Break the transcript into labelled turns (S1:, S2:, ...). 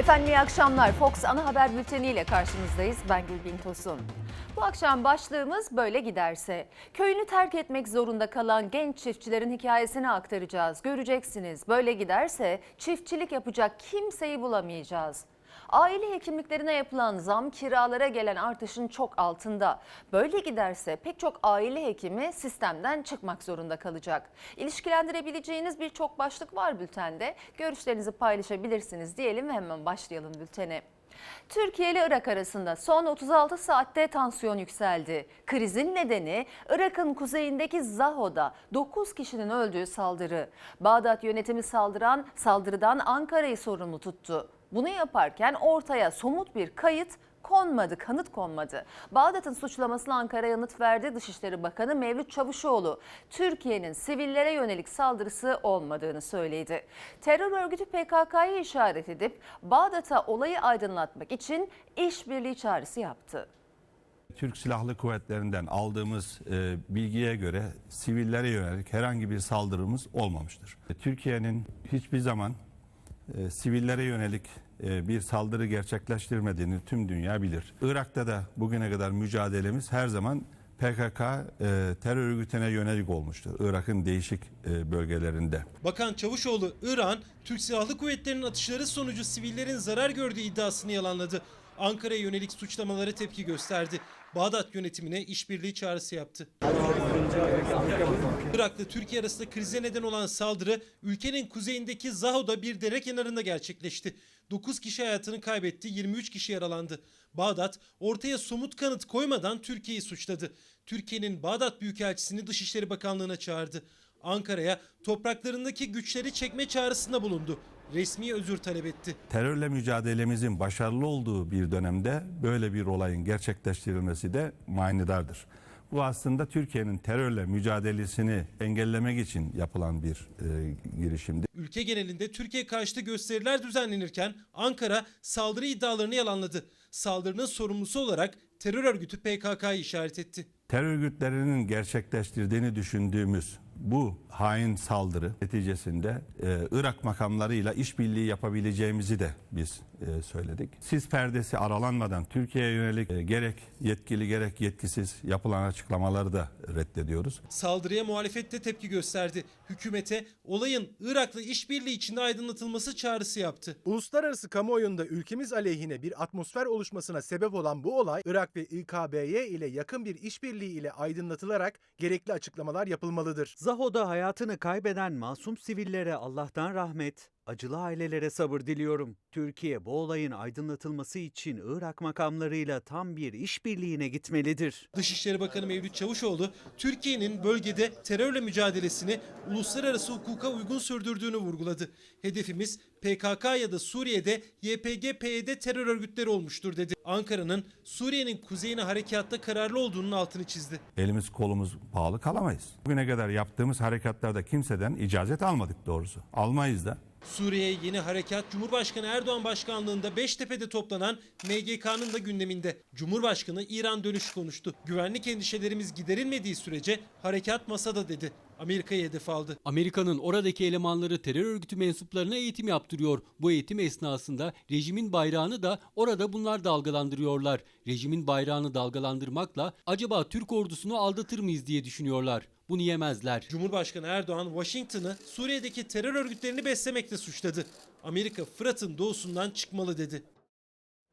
S1: Efendim iyi akşamlar. Fox ana haber bülteniyle karşınızdayız. Ben Gülbin Tosun. Bu akşam başlığımız böyle giderse. Köyünü terk etmek zorunda kalan genç çiftçilerin hikayesini aktaracağız. Göreceksiniz böyle giderse çiftçilik yapacak kimseyi bulamayacağız. Aile hekimliklerine yapılan zam kiralara gelen artışın çok altında. Böyle giderse pek çok aile hekimi sistemden çıkmak zorunda kalacak. İlişkilendirebileceğiniz birçok başlık var bültende. Görüşlerinizi paylaşabilirsiniz diyelim ve hemen başlayalım bültene. Türkiye ile Irak arasında son 36 saatte tansiyon yükseldi. Krizin nedeni Irak'ın kuzeyindeki Zaho'da 9 kişinin öldüğü saldırı. Bağdat yönetimi saldıran saldırıdan Ankara'yı sorumlu tuttu. Bunu yaparken ortaya somut bir kayıt konmadı, kanıt konmadı. Bağdat'ın suçlamasına Ankara yanıt verdi. Dışişleri Bakanı Mevlüt Çavuşoğlu, Türkiye'nin sivillere yönelik saldırısı olmadığını söyledi. Terör örgütü PKK'yı işaret edip Bağdat'a olayı aydınlatmak için işbirliği çağrısı yaptı.
S2: Türk Silahlı Kuvvetleri'nden aldığımız e, bilgiye göre sivillere yönelik herhangi bir saldırımız olmamıştır. Türkiye'nin hiçbir zaman e, sivillere yönelik e, bir saldırı gerçekleştirmediğini tüm dünya bilir. Irak'ta da bugüne kadar mücadelemiz her zaman PKK e, terör örgütüne yönelik olmuştur. Irak'ın değişik e, bölgelerinde.
S3: Bakan Çavuşoğlu, İran, Türk Silahlı Kuvvetleri'nin atışları sonucu sivillerin zarar gördüğü iddiasını yalanladı. Ankara'ya yönelik suçlamalara tepki gösterdi. Bağdat yönetimine işbirliği çağrısı yaptı. Irak'la Türkiye arasında krize neden olan saldırı ülkenin kuzeyindeki Zaho'da bir dere kenarında gerçekleşti. 9 kişi hayatını kaybetti, 23 kişi yaralandı. Bağdat ortaya somut kanıt koymadan Türkiye'yi suçladı. Türkiye'nin Bağdat Büyükelçisini Dışişleri Bakanlığı'na çağırdı. Ankara'ya topraklarındaki güçleri çekme çağrısında bulundu. Resmi özür talep etti.
S2: Terörle mücadelemizin başarılı olduğu bir dönemde böyle bir olayın gerçekleştirilmesi de manidardır. Bu aslında Türkiye'nin terörle mücadelesini engellemek için yapılan bir e, girişimdi.
S3: Ülke genelinde Türkiye karşıtı gösteriler düzenlenirken Ankara saldırı iddialarını yalanladı. Saldırının sorumlusu olarak terör örgütü PKK'yı işaret etti.
S2: Terör örgütlerinin gerçekleştirdiğini düşündüğümüz bu hain saldırı neticesinde e, Irak makamlarıyla işbirliği yapabileceğimizi de biz e, söyledik. Sis perdesi aralanmadan Türkiye'ye yönelik e, gerek yetkili gerek yetkisiz yapılan açıklamaları da reddediyoruz.
S3: Saldırıya muhalefet de tepki gösterdi. Hükümete olayın Irak'la işbirliği içinde aydınlatılması çağrısı yaptı.
S4: Uluslararası kamuoyunda ülkemiz aleyhine bir atmosfer oluşmasına sebep olan bu olay Irak ve İKB'ye ile yakın bir işbirliği ile aydınlatılarak gerekli açıklamalar yapılmalıdır.
S5: Zaho'da hayatını kaybeden masum sivillere Allah'tan rahmet, acılı ailelere sabır diliyorum. Türkiye bu olayın aydınlatılması için Irak makamlarıyla tam bir işbirliğine gitmelidir.
S3: Dışişleri Bakanı Mevlüt Çavuşoğlu, Türkiye'nin bölgede terörle mücadelesini uluslararası hukuka uygun sürdürdüğünü vurguladı. Hedefimiz PKK ya da Suriye'de YPG-PYD terör örgütleri olmuştur dedi. Ankara'nın Suriye'nin kuzeyine harekatta kararlı olduğunun altını çizdi.
S2: Elimiz kolumuz bağlı kalamayız. Bugüne kadar yaptığımız harekatlarda kimseden icazet almadık doğrusu. Almayız da.
S3: Suriye'ye yeni harekat Cumhurbaşkanı Erdoğan başkanlığında Beştepe'de toplanan MGK'nın da gündeminde. Cumhurbaşkanı İran dönüş konuştu. Güvenlik endişelerimiz giderilmediği sürece harekat masada dedi. Amerika'yı hedef aldı.
S6: Amerika'nın oradaki elemanları terör örgütü mensuplarına eğitim yaptırıyor. Bu eğitim esnasında rejimin bayrağını da orada bunlar dalgalandırıyorlar. Rejimin bayrağını dalgalandırmakla acaba Türk ordusunu aldatır mıyız diye düşünüyorlar. Bunu yemezler.
S3: Cumhurbaşkanı Erdoğan Washington'ı Suriye'deki terör örgütlerini beslemekle suçladı. Amerika Fırat'ın doğusundan çıkmalı dedi.